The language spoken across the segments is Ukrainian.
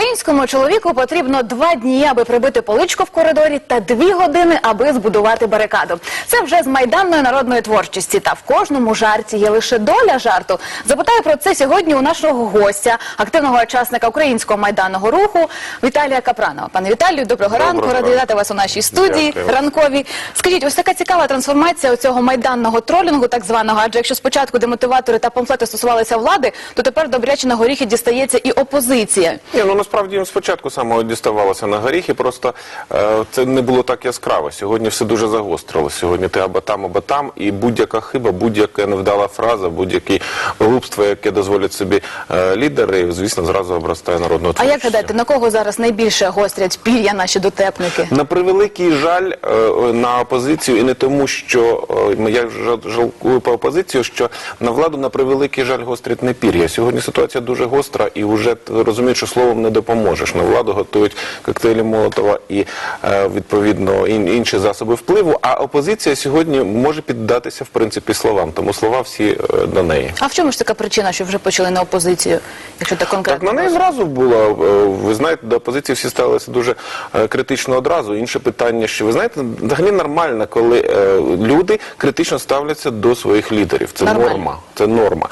Українському чоловіку потрібно два дні, аби прибити поличку в коридорі, та дві години, аби збудувати барикаду. Це вже з майданної народної творчості. Та в кожному жарті є лише доля жарту. Запитаю про це сьогодні у нашого гостя, активного учасника українського майданного руху Віталія Капранова. Пане Віталію, доброго, Доброго ранку. Ради вітати вас у нашій студії Дякую. ранковій. Скажіть, ось така цікава трансформація цього майданного тролінгу, так званого. Адже якщо спочатку демотиватори та памфлети стосувалися влади, то тепер добряче на горіхи дістається і опозиція. Ні, ну насправді їм спочатку самого діставалося на горіхи, просто е, це не було так яскраво. Сьогодні все дуже загострилось. Сьогодні ти або там, або там, і будь-яка хиба, будь-яка невдала фраза, будь-яке глупство, яке дозволять собі е, лідери, звісно, зразу обростає народною А як гадаєте, на кого зараз найбільше гострять пір'я наші дотепники? На превеликий жаль е, на опозицію, і не тому, що е, я жал- жалкую по опозицію, що на владу на превеликий жаль гострить не пір'я. Сьогодні ситуація дуже гостра, і вже розуміють, що словом не допоможеш. На владу готують коктейлі Молотова і е, відповідно інші засоби впливу. А опозиція сьогодні може піддатися в принципі словам, тому слова всі е, до неї. А в чому ж така причина, що вже почали на опозицію, якщо так Так конкретно? на неї зразу було. е, Ви знаєте, до опозиції всі ставилися дуже критично одразу. Інше питання, що ви знаєте, взагалі нормально, коли люди критично ставляться до своїх лідерів. Це Нормально. норма. Це норма.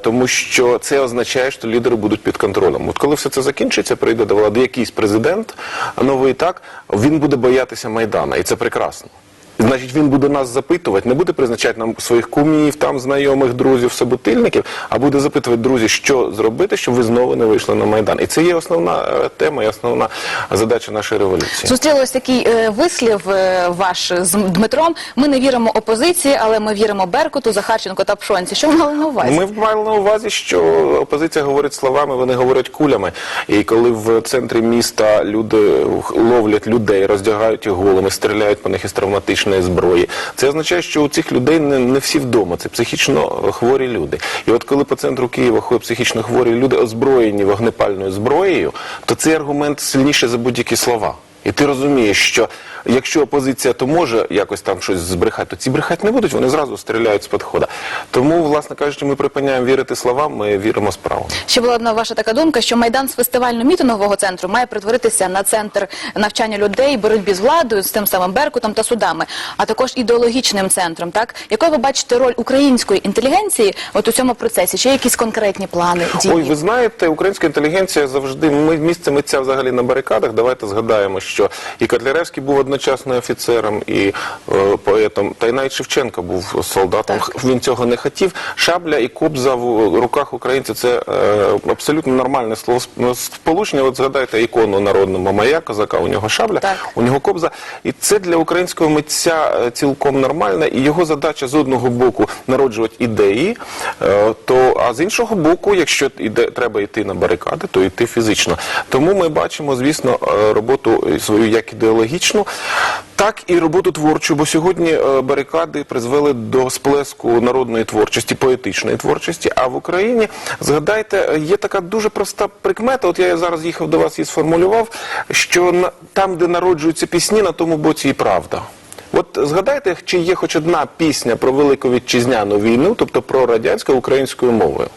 Тому що це означає, що лідери будуть під контролем. От коли все це закінчиться, прийде до влади якийсь президент новий так, він буде боятися Майдана, і це прекрасно. Значить, він буде нас запитувати, не буде призначати нам своїх кумів, там знайомих, друзів, собутильників, а буде запитувати, друзі, що зробити, щоб ви знову не вийшли на майдан. І це є основна е, тема і основна задача нашої революції. Зустрілось такий е, вислів е, ваш з Дмитром. Ми не віримо опозиції, але ми віримо Беркуту, Захарченко та Пшонці. Що ви мали на увазі? Ми мали на увазі, що опозиція говорить словами, вони говорять кулями. І коли в центрі міста люди ловлять людей, роздягають їх голими, стріляють по них із травматичної зброї, це означає, що у цих людей не, не всі вдома. Це психічно хворі люди. І от коли по центру Києва ходять психічно хворі люди, озброєні вогнепальною зброєю, то цей аргумент сильніший за будь-які слова. І ти розумієш, що якщо опозиція то може якось там щось збрехати, то ці брехати не будуть, вони зразу стріляють з підхода. Тому, власне кажучи, ми припиняємо вірити словам, ми віримо справам. Ще була одна ваша така думка, що майдан з фестивально-мітингового центру має перетворитися на центр навчання людей, боротьбі з владою, з тим самим Беркутом та судами, а також ідеологічним центром. Так якою ви бачите роль української інтелігенції от у цьому процесі? Чи є якісь конкретні плани дії? Ой, ви знаєте, українська інтелігенція завжди ми місце митця взагалі на барикадах. Давайте згадаємо, що і Котляревський був одночасно офіцером, і е, поетом, та й навіть Шевченко був солдатом. Так. Він цього не хотів. Шабля і кобза в руках українців це е, абсолютно нормальне слово сполучення. От згадайте ікону народну Мамая, козака, у нього шабля, Так. у нього кобза. І це для українського митця е, цілком нормально. І його задача з одного боку народжувати ідеї, е, то а з іншого боку, якщо іде треба йти на барикади, то йти фізично. Тому ми бачимо, звісно, е, роботу свою як ідеологічну, так і роботу творчу. Бо сьогодні е, барикади призвели до сплеску народної творчості, поетичної творчості. А в Україні згадайте, є така дуже проста прикмета. От я зараз їхав до вас і сформулював, що там, де народжуються пісні, на тому боці і правда. От згадайте, чи є хоч одна пісня про велику вітчизняну війну, тобто про радянську українською мовою?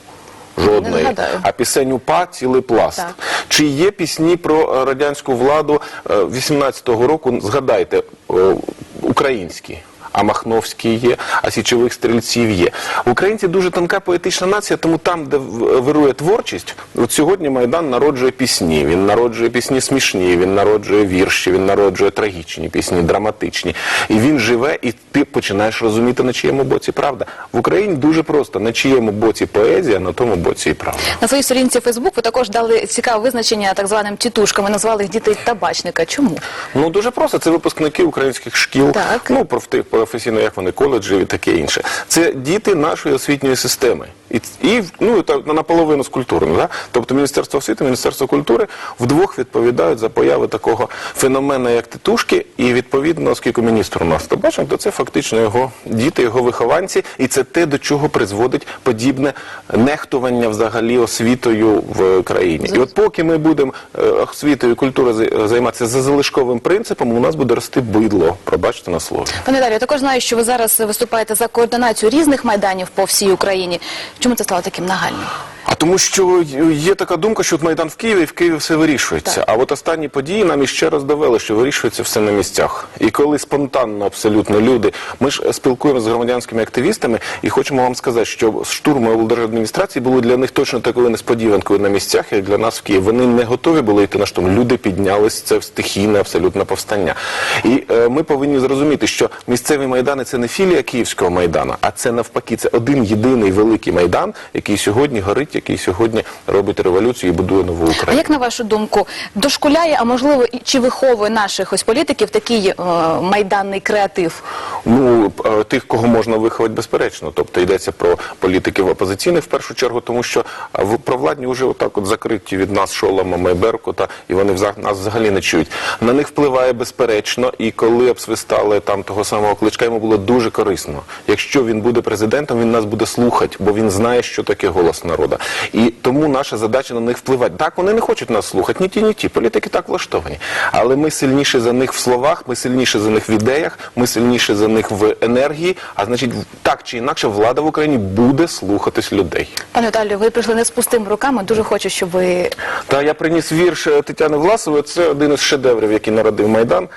Жодної. А пісень УПА цілий пласт. Так. Чи є пісні про е, радянську владу е, 18-го року? Згадайте, е, українські. А Махновський є, а січових стрільців є. Українці дуже тонка поетична нація, тому там, де вирує творчість, от сьогодні Майдан народжує пісні. Він народжує пісні смішні, він народжує вірші, він народжує трагічні пісні, драматичні. І він живе, і ти починаєш розуміти, на чиєму боці правда. В Україні дуже просто на чиєму боці поезія, на тому боці і правда. На своїй сторінці Фейсбук ви також дали цікаве визначення так званим тітушкам. Ви назвали їх дітей табачника. Чому? Ну дуже просто. Це випускники українських шкіл, Так. ну профти- професійно, як вони коледжі і таке інше. Це діти нашої освітньої системи. І, і ну та наполовину з культурним. Да? Тобто Міністерство освіти, Міністерство культури вдвох відповідають за появи такого феномена, як титушки, і відповідно, оскільки міністр у нас табачник, то це фактично його діти, його вихованці, і це те, до чого призводить подібне нехтування взагалі освітою в країні. І от поки ми будемо е, освітою і культурою займатися за залишковим принципом, у нас буде рости бидло. Пробачте на слові. Пане Дар'ю, також знаю, що ви зараз виступаєте за координацію різних майданів по всій Україні. Чому це стало таким нагальним? А тому що є така думка, що от Майдан в Києві, і в Києві все вирішується. А от останні події нам іще раз довели, що вирішується все на місцях. І коли спонтанно абсолютно люди, ми ж спілкуємося з громадянськими активістами і хочемо вам сказати, що штурми облдержадміністрації були для них точно такою несподіванкою на місцях, як для нас в Києві. Вони не готові були йти на штурм. Люди піднялись, це стихійне абсолютно повстання. І е, ми повинні зрозуміти, що місцеві майдани це не філія Київського майдана, а це навпаки, це один єдиний великий майдан, який сьогодні горить, який сьогодні робить революцію і будує нову А Україну. як на вашу думку, дошкуляє, а можливо, чи виховує наших ось політиків такий е, майданний креатив? Ну е, тих, кого можна виховати, безперечно. Тобто йдеться про політиків опозиційних в першу чергу, тому що е, в- провладні вже отак от закриті від нас шоломами Беркута, і вони взаг- нас взагалі не чують. На них впливає безперечно, і коли обсвистали там того самого кличка, йому було дуже корисно. Якщо він буде президентом, він нас буде слухати, бо він знає, що таке голос народу. І тому наша задача на них впливати. Так, вони не хочуть нас слухати, ні ті, ні ті. Політики так влаштовані. Але ми сильніші за них в словах, ми сильніші за них в ідеях, ми сильніші за них в енергії. А значить, так чи інакше, влада в Україні буде слухатись людей. Пане Віталію, ви прийшли не з пустими руками. Дуже хочу, щоб ви Та я приніс вірш е, Тетяни Власової. Це один із шедеврів, який народив Майдан.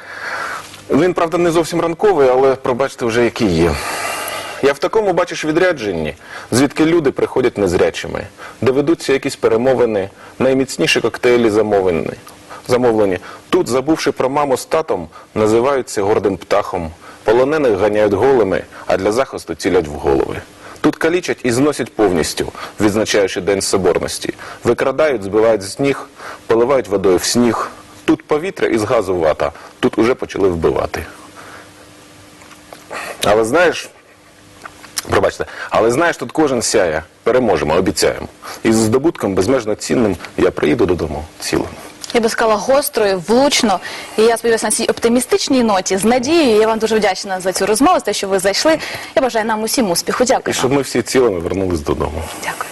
Він, правда, не зовсім ранковий, але пробачте вже який є. Я в такому бачиш відрядженні, звідки люди приходять незрячими, де ведуться якісь перемовини, найміцніші коктейлі замовлені. замовлені. Тут, забувши про маму з татом, називаються гордим птахом. Полонених ганяють голими, а для захисту цілять в голови. Тут калічать і зносять повністю, відзначаючи День Соборності. Викрадають, збивають з ніг, поливають водою в сніг. Тут повітря із газу вата, тут уже почали вбивати. Але знаєш, пробачте, але знаєш, тут кожен сяє, переможемо, обіцяємо. І з здобутком безмежно цінним я приїду додому цілим. я би сказала гострою, влучно. І я сподіваюся на цій оптимістичній ноті з надією. Я вам дуже вдячна за цю розмову, за те, що ви зайшли. Я бажаю нам усім успіху. І Дякую. щоб ми всі цілими вернулись додому. Дякую.